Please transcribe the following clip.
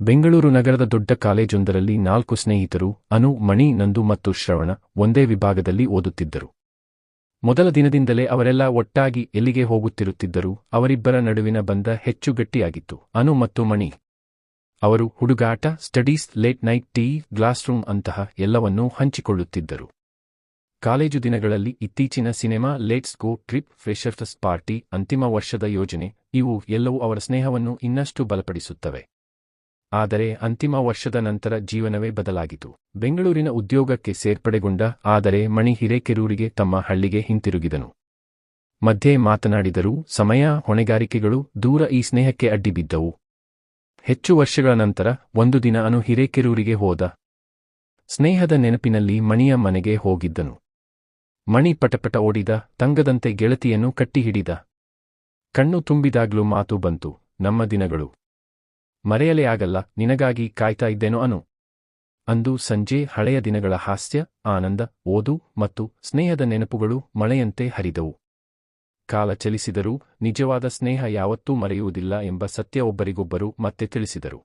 ಬೆಂಗಳೂರು ನಗರದ ದೊಡ್ಡ ಕಾಲೇಜೊಂದರಲ್ಲಿ ನಾಲ್ಕು ಸ್ನೇಹಿತರು, ಅನು, ಮಣಿ, ನಂದು ಮತ್ತು ಶ್ರವಣ, ಒಂದೇ ವಿಭಾಗದಲ್ಲಿ ಓದುತ್ತಿದ್ದರು. ಮೊದಲ ದಿನದಿಂದಲೇ ಅವರೆಲ್ಲ ಒಟ್ಟಾಗಿ ಎಲ್ಲಿಗೆ ಹೋಗುತ್ತಿರುತ್ತಿದ್ದರು, ಅವರಿಬ್ಬರ ನಡುವಿನ ಬಂಧ ಹೆಚ್ಚು ಗಟ್ಟಿಯಾಗಿತ್ತು. ಅನು ಮತ್ತು ಮಣಿ. ಅವರು ಹುಡುಗಾಟ, studies, late night tea glass room ಅಂತಹ ಎಲ್ಲವನ್ನೂ ಹಂಚಿಕೊಳ್ಳುತ್ತಿದ್ದರು. ಕಾಲೇಜು ದಿನಗಳಲ್ಲಿ ಇತ್ತೀಚಿನ cinema, let's go trip, freshers party, ಅಂತಿಮ ವರ್ಷದ ಯೋಜನೆ, ಇವು ಎಲ್ಲವೂ ಅವರ ಸ್ನೇಹವನ್ನು ಇನ್ನಷ್ಟು ಬಲಪಡಿಸುತ್ತವೆ. ಆದರೆ ಅಂತಿಮ ವರ್ಷದ ನಂತರ ಜೀವನವೇ ಬದಲಾಗಿತು. ಬೆಂಗಳೂರಿನ ಉದ್ಯೋಗಕ್ಕೆ ಸೇರ್ಪಡೆಗೊಂಡ, ಆದರೆ ಮಣಿ ಹಿರೇಕೆರೂರಿಗೆ ತಮ್ಮ ಹಳ್ಳಿಗೆ ಹಿಂತಿರುಗಿದನು. ಮಧ್ಯೆ ಮಾತನಾಡಿದರೂ, ಸಮಯ, ಹೊಣೆಗಾರಿಕೆಗಳು ದೂರ ಈ ಸ್ನೇಹಕ್ಕೆ ಅಡ್ಡಿಬಿದ್ದವು. ಹೆಚ್ಚು ವರ್ಷಗಳ ನಂತರ, ಒಂದು ದಿನ ಅನು ಹಿರೇಕೆರೂರಿಗೆ ಹೋದ. ಸ್ನೇಹದ ನೆನಪಿನಲ್ಲಿ ಮಣಿಯ ಮನೆಗೆ ಹೋಗಿದ್ದನು. ಮಣಿ ಪಟಪಟ ಓಡಿದ, ತಂಗದಂತೆ ಗೆಳತಿಯನ್ನು ಕಟ್ಟಿಹಿಡಿದ. ಕಣ್ಣು ತುಂಬಿದಾಗ್ಲೂ ಮಾತು ಬಂತು, ನಮ್ಮ ದಿನಗಳು. ಮರೆಯಲೇ ಆಗಲ್ಲ, ನಿನಗಾಗಿ ಕಾಯ್ತಾ ಇದ್ದೇನೋ ಅನು? ಅಂದು ಸಂಜೆ ಹಳೆಯ ದಿನಗಳ ಹಾಸ್ಯ, ಆನಂದ, ಓದು ಮತ್ತು ಸ್ನೇಹದ ನೆನಪುಗಳು ಮಳೆಯಂತೆ ಹರಿದವು. ಕಾಲ ಚಲಿಸಿದರೂ ನಿಜವಾದ ಸ್ನೇಹ ಯಾವತ್ತೂ ಮರೆಯುವುದಿಲ್ಲ ಎಂಬ ಸತ್ಯ ಒಬ್ಬರಿಗೊಬ್ಬರು ಮತ್ತೆ ತಿಳಿಸಿದರು.